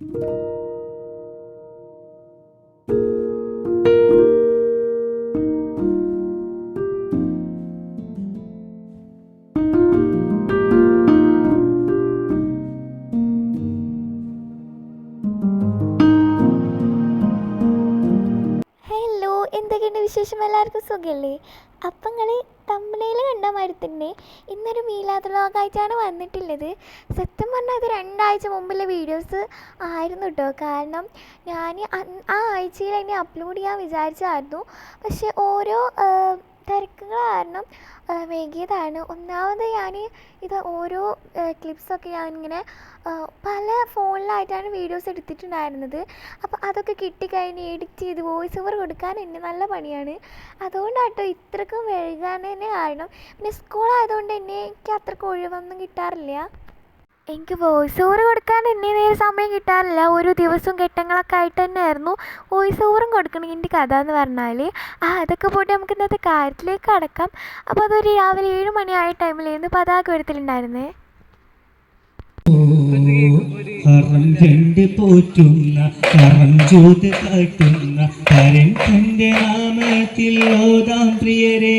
Thank you. വിശേഷം എല്ലാവർക്കും സുഖമല്ലേ അപ്പം നിങ്ങൾ തമ്പനയിൽ കണ്ട മാതിരി തന്നെ ഇന്നൊരു മീലാത്ത വ്ളോഗായിട്ടാണ് വന്നിട്ടുള്ളത്. സത്യം പറഞ്ഞാൽ അത് രണ്ടാഴ്ച മുമ്പുള്ള വീഡിയോസ് ആയിരുന്നു കേട്ടോ കാരണം ഞാൻ ആ ആഴ്ചയിൽ അതിനെ അപ്ലോഡ് ചെയ്യാൻ വിചാരിച്ചായിരുന്നു. പക്ഷേ ഓരോ തിരക്കുകൾ കാരണം വൈകിയതാണ്. ഒന്നാമത് ഞാൻ ഇത് ഓരോ ക്ലിപ്സൊക്കെ ഞാനിങ്ങനെ പല ഫോണിലായിട്ടാണ് വീഡിയോസ് എടുത്തിട്ടുണ്ടായിരുന്നത്. അപ്പോൾ അതൊക്കെ കിട്ടിക്കഴിഞ്ഞ് എഡിറ്റ് ചെയ്ത് വോയിസ് ഓവർ കൊടുക്കാൻ എന്നെ നല്ല പണിയാണ്. അതുകൊണ്ടാട്ടോ ഇത്രക്കും വൈകാൻ തന്നെ കാരണം പിന്നെ സ്കൂൾ ആയതുകൊണ്ട് തന്നെ എനിക്ക് അത്രയ്ക്ക് ഒഴിവൊന്നും കിട്ടാറില്ല. എനിക്ക് വോയിസ് ഓവർ കൊടുക്കാൻ എന്നെ നേരെ സമയം കിട്ടാറില്ല. ഓരോ ദിവസവും ഘട്ടങ്ങളൊക്കെ ആയിട്ട് തന്നെയായിരുന്നു വോയിസ് ഓവറും കൊടുക്കണമെങ്കിൽ കഥ എന്ന് പറഞ്ഞാൽ ആ അതൊക്കെ പോയിട്ട് നമുക്ക് ഇന്നത്തെ കാര്യത്തിലേക്ക് കടക്കാം. അപ്പോൾ അതൊരു രാവിലെ ഏഴ് മണിയായ ടൈമിലായിരുന്നു പതാക ഉയർത്തലുണ്ടായിരുന്നേ? അറം രണ്ട് പോറ്റുന്ന കാട്ടുന്ന തന്റെ പ്രിയരേ.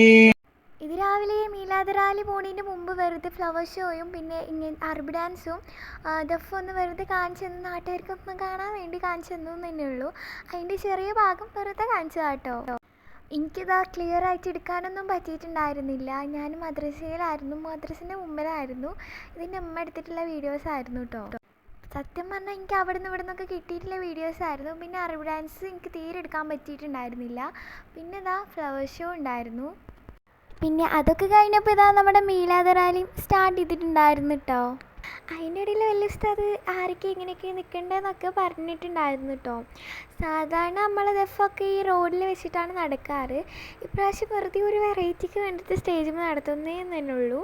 രാവിലെ മീലാദറാലി റാലി പോണതിന്റെ മുമ്പ് വെറുതെ ഫ്ലവർ ഷോയും പിന്നെ ഇങ്ങനെ അറബ് ഡാൻസും ദഫ് ഒന്ന് വെറുതെ കാണിച്ചു തന്നു നാട്ടുകാർക്കൊന്ന് കാണാൻ വേണ്ടി കാണിച്ചു തന്നു ഉള്ളൂ. അതിന്റെ ചെറിയ ഭാഗം വെറുതെ കാണിച്ചതാട്ടോ എനിക്കിതാ ക്ലിയർ ആയിട്ട് എടുക്കാനൊന്നും പറ്റിയിട്ടുണ്ടായിരുന്നില്ല. ഞാൻ മദ്രസയിലായിരുന്നു. മദ്രസിന്റെ മുമ്പിലായിരുന്നു. ഇതിന്റെ അമ്മ എടുത്തിട്ടുള്ള വീഡിയോസ് ആയിരുന്നു കേട്ടോ സത്യം പറഞ്ഞാൽ എനിക്ക് അവിടെ നിന്ന് ഇവിടെ നിന്നൊക്കെ കിട്ടിയിട്ടുള്ള വീഡിയോസ് ആയിരുന്നു. പിന്നെ അറബ് ഡാൻസ് എനിക്ക് തീരെ എടുക്കാൻ പറ്റിയിട്ടുണ്ടായിരുന്നില്ല. പിന്നെ ഇതാ ഫ്ലവർ ഷോ ഉണ്ടായിരുന്നു. പിന്നെ അതൊക്കെ കഴിഞ്ഞപ്പോൾ ഇതാ നമ്മുടെ മീലാദ് റാലി സ്റ്റാർട്ട് ചെയ്തിട്ടുണ്ടായിരുന്നു കേട്ടോ അതിന്റെ ഇടയിൽ വലിയ ഉസ്താദ് ആരൊക്കെ എങ്ങനെയൊക്കെ നിൽക്കേണ്ടതെന്നൊക്കെ പറഞ്ഞിട്ടുണ്ടായിരുന്നു കേട്ടോ സാധാരണ നമ്മൾ ദഫൊക്കെ ഈ റോഡിൽ വെച്ചിട്ടാണ് നടക്കാറ്. ഇപ്രാവശ്യം വെറുതെ ഒരു വെറൈറ്റിക്ക് വേണ്ടിയിട്ട് സ്റ്റേജിൽ നടത്തുന്നേ തന്നെ ഉള്ളൂ.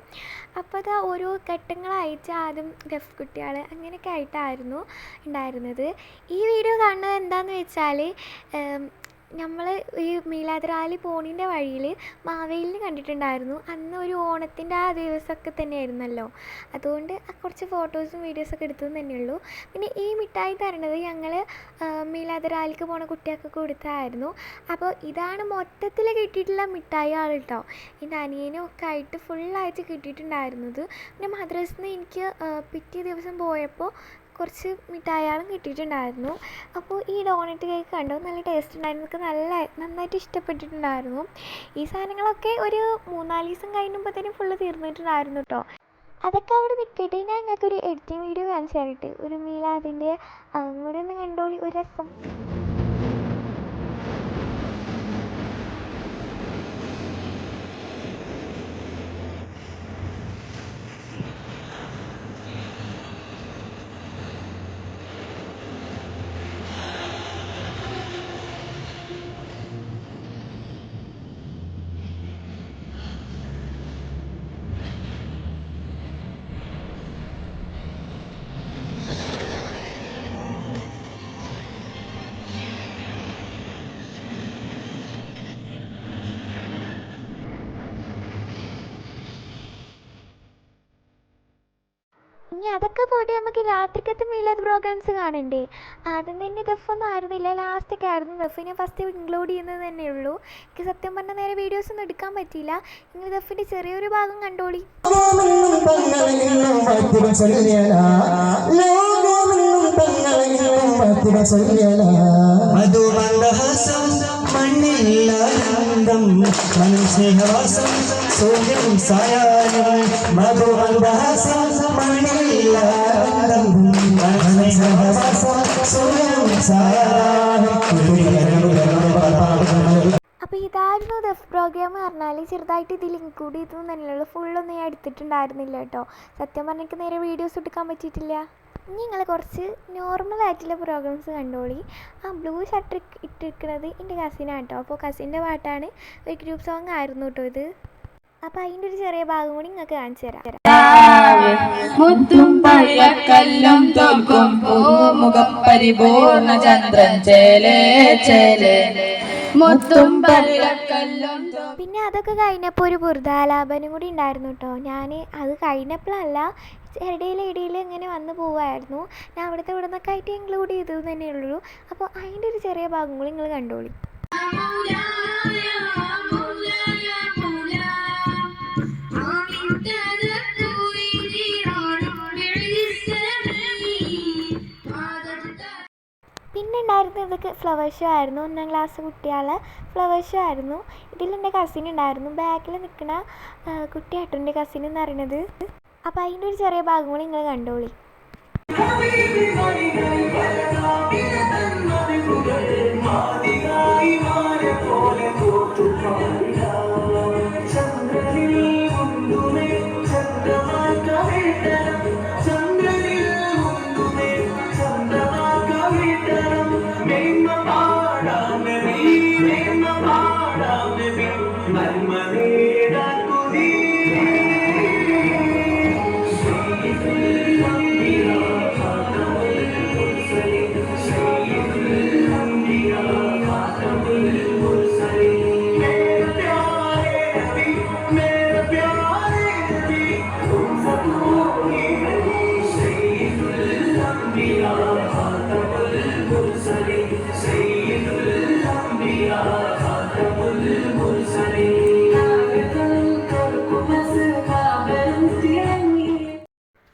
അപ്പോൾ അത് ഓരോ ഘട്ടങ്ങളായിട്ട് ആദ്യം ദഫ് കുട്ടികൾ അങ്ങനെയൊക്കെ ആയിട്ടായിരുന്നു ഉണ്ടായിരുന്നത്. ഈ വീഡിയോ കാണുന്നത് എന്താണെന്ന് വെച്ചാൽ നമ്മൾ ഈ മീലാദ്രാലി പോണിന്റെ വഴിയിൽ മാവേലിനെ കണ്ടിട്ടുണ്ടായിരുന്നു. അന്ന് ഒരു ഓണത്തിന്റെ ആ ദിവസമൊക്കെ തന്നെയായിരുന്നല്ലോ. അതുകൊണ്ട് കുറച്ച് ഫോട്ടോസും വീഡിയോസൊക്കെ എടുത്തു തന്നെയുള്ളൂ. പിന്നെ ഈ മിഠായി തരണത് ഞങ്ങൾ മീലാദ്രാലിക്ക് പോണ കുട്ടികൾക്ക് കൊടുത്തായിരുന്നു. അപ്പോൾ ഇതാണ് മൊത്തത്തിൽ കിട്ടിയിട്ടുള്ള മിഠായി ആൾ കേട്ടോ എന്റെ അനിയനും ഒക്കെ ആയിട്ട് ഫുള്ളായിട്ട് കിട്ടിയിട്ടുണ്ടായിരുന്നത്. പിന്നെ മദ്രസിൽ നിന്ന് എനിക്ക് പിറ്റേ ദിവസം പോയപ്പോൾ കുറച്ച് മിഠായികളും കിട്ടിയിട്ടുണ്ടായിരുന്നു. അപ്പോൾ ഈ ഡോണറ്റ് കേക്ക് കണ്ടു? നല്ല ടേസ്റ്റ് ഉണ്ടായിരുന്നു. എനിക്ക് നല്ല നന്നായിട്ട് ഇഷ്ടപ്പെട്ടിട്ടുണ്ടായിരുന്നു. ഈ സാധനങ്ങളൊക്കെ ഒരു മൂന്നാൽ ദിവസം കഴിഞ്ഞപ്പോഴത്തേനും ഫുള്ള് തീർന്നിട്ടുണ്ടായിരുന്നു കേട്ടോ അതൊക്കെ അവിടെ നിൽക്കട്ടെ ഞാൻ ഞങ്ങൾക്കൊരു എഡിറ്റിംഗ് വീഡിയോ കാണിച്ചു തരട്ടെ ഒരു മീലാദിന്റെ അതിന്റെ അങ്ങോട്ടൊന്ന് കണ്ടോളി ഒരു രസം. ഇനി അതൊക്കെ പോയിട്ട് നമുക്ക് രാത്രിക്കത്തെ മീലാദ് പ്രോഗ്രാംസ് കാണണ്ടേ? ആദ്യം തന്നെ ദഫൊന്നും ആയിരുന്നില്ല. ലാസ്റ്റൊക്കെ ആയിരുന്നു. ദഫ് ഞാൻ ഫസ്റ്റ് ഇൻക്ലൂഡ് ചെയ്യുന്നത് തന്നെ ഉള്ളൂ. എനിക്ക് സത്യം പറഞ്ഞാൽ നേരെ വീഡിയോസ് ഒന്നും എടുക്കാൻ പറ്റിയില്ല. നിങ്ങൾ ദഫിന്റെ ചെറിയൊരു ഭാഗം കണ്ടോളി. മണ്ണില്ല മധുമന്ദഹാസം മനുസ്നേഹവാസം സൂര്യൻ സായാഹ്നം മധുമന്ദഹാസം മണ്ണില്ലാനന്ദം മനസ്സഹവാസം സൂര്യം സായാഹ്നം അപ്പോൾ ഇതായിരുന്നു ദഫ് പ്രോഗ്രാം പറഞ്ഞാൽ ചെറുതായിട്ട് ഇതിൽ ഇൻക്ലൂഡ് ചെയ്തു തന്നെയുള്ളൂ ഫുള്ളൊന്നും ഞാൻ എടുത്തിട്ടുണ്ടായിരുന്നില്ല കേട്ടോ സത്യം പറഞ്ഞാൽ എനിക്ക് നേരെ വീഡിയോസ് എടുക്കാൻ പറ്റിയിട്ടില്ല. ഇനി നിങ്ങൾ കുറച്ച് നോർമൽ ആയിട്ടുള്ള പ്രോഗ്രാംസ് കണ്ടോളി. ആ ബ്ലൂ ഷർട്ട് ഇട്ടിരിക്കുന്നത് എന്റെ കസിനാണ് കേട്ടോ അപ്പോൾ കസിന്റെ പാട്ടാണ് ഒരു ഗ്രൂപ്പ് സോങ് ആയിരുന്നു കേട്ടോ ഇത്. അപ്പോൾ അതിന്റെ ഒരു ചെറിയ ഭാഗം കൂടി നിങ്ങൾക്ക് കാണിച്ചു തരാം. മുത്തും പഴക്കല്ലും തൊക്കും പൂമുഖം പരിപൂർണ ചന്ദ്രൻ ചേലേ ചേലേ. മുത്തും പഴക്കല്ലും തോൽക്കും പിന്നെ അതൊക്കെ കഴിഞ്ഞപ്പോൾ ഒരു ബുർദാലാപനം കൂടി ഉണ്ടായിരുന്നു കേട്ടോ ഞാൻ അത് കഴിഞ്ഞപ്പോഴല്ല ഇടയിൽ ഇടയിൽ ഇങ്ങനെ വന്നു പോവായിരുന്നു. ഞാൻ അവിടുത്തെ ഇവിടെ നിന്നൊക്കെ ആയിട്ട് ഇൻക്ലൂഡ് ചെയ്തു തന്നെയുള്ളൂ അപ്പോൾ അതിന്റെ ഒരു ചെറിയ ഭാഗം കൂടി നിങ്ങൾ കണ്ടോളി. പിന്നെ ഇവർക്ക് ഫ്ലവർ ഷോ ആയിരുന്നു. ഒന്നാം ക്ലാസ് കുട്ടികളെ ഫ്ലവർ ഷോ ആയിരുന്നു. ഇതിൽ എന്റെ കസിൻ ഉണ്ടായിരുന്നു. ബാക്കിൽ നിൽക്കുന്ന കുട്ടിയാട്ടോ എന്റെ കസിൻ എന്ന് പറയുന്നത് അപ്പോൾ അതിന്റെ ഒരു ചെറിയ ഭാഗം കൂടി നിങ്ങൾ കണ്ടോളി.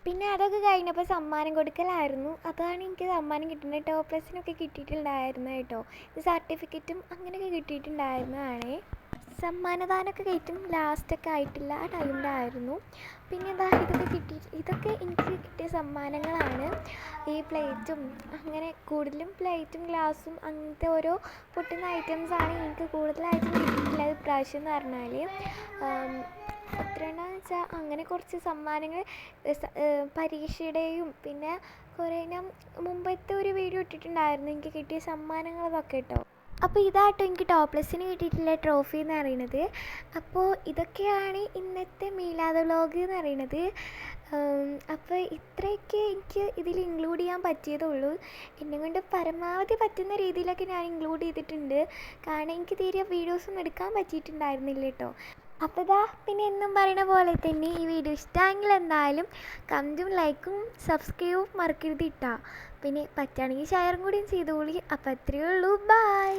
പിന്നെ അതൊക്കെ കഴിഞ്ഞപ്പോൾ സമ്മാനം കൊടുക്കലായിരുന്നു. അതാണ് എനിക്ക് സമ്മാനം കിട്ടുന്നത്. ടോപ്ലസിനൊക്കെ കിട്ടിയിട്ടുണ്ടായിരുന്നു കേട്ടോ. സർട്ടിഫിക്കറ്റും അങ്ങനെയൊക്കെ കിട്ടിയിട്ടുണ്ടായിരുന്നതാണേ. സമ്മാനദാനമൊക്കെ കയറ്റും ലാസ്റ്റൊക്കെ ആയിട്ടില്ല ആ ടൈമിലായിരുന്നു. പിന്നെ എന്താ ഇതൊക്കെ കിട്ടി ഇതൊക്കെ എനിക്ക് കിട്ടിയ സമ്മാനങ്ങളാണ്. ഈ പ്ലേറ്റും അങ്ങനെ കൂടുതലും പ്ലേറ്റും ഗ്ലാസും അങ്ങനത്തെ ഓരോ പൊട്ടുന്ന ഐറ്റംസാണ് എനിക്ക് കൂടുതലായിട്ടും കിട്ടിയിട്ടുള്ളത് ഇപ്രാവശ്യം എന്ന് പറഞ്ഞാൽ എത്രയാണെന്ന് വെച്ചാൽ അങ്ങനെ കുറച്ച് സമ്മാനങ്ങൾ പരീക്ഷയുടെയും പിന്നെ കുറേ ഞാൻ മുമ്പത്തെ ഒരു വീഡിയോ ഇട്ടിട്ടുണ്ടായിരുന്നു. എനിക്ക് കിട്ടിയ സമ്മാനങ്ങൾ അതൊക്കെ കേട്ടോ അപ്പോൾ ഇതാട്ടോ എനിക്ക് ടോപ്ലെസ്സിന് കിട്ടിയിട്ടുള്ള ട്രോഫി എന്ന് പറയുന്നത്. അപ്പോൾ ഇതൊക്കെയാണ് ഇന്നത്തെ മീലാദ വ്ലോഗ് എന്ന് പറയുന്നത്. അപ്പോൾ ഇത്രയൊക്കെ എനിക്ക് ഇതിൽ ഇൻക്ലൂഡ് ചെയ്യാൻ പറ്റിയതുള്ളൂ എന്നെ കൊണ്ട് പരമാവധി പറ്റുന്ന രീതിയിലൊക്കെ ഞാൻ ഇൻക്ലൂഡ് ചെയ്തിട്ടുണ്ട്. കാരണം എനിക്ക് തീരെ വീഡിയോസൊന്നും എടുക്കാൻ പറ്റിയിട്ടുണ്ടായിരുന്നില്ല കേട്ടോ അപ്പോൾ ഇതാ പിന്നെ എന്നും പറയുന്ന പോലെ തന്നെ ഈ വീഡിയോ ഇഷ്ടമെങ്കിൽ എന്തായാലും കമന്റും ലൈക്കും സബ്സ്ക്രൈബും മറക്കരുത് ഇട്ടാ പിന്നെ പറ്റുകയാണെങ്കിൽ ഷെയറും കൂടിയും ചെയ്തോളി. അപ്പോൾ അത്രയേ ഉള്ളൂ. ബൈ.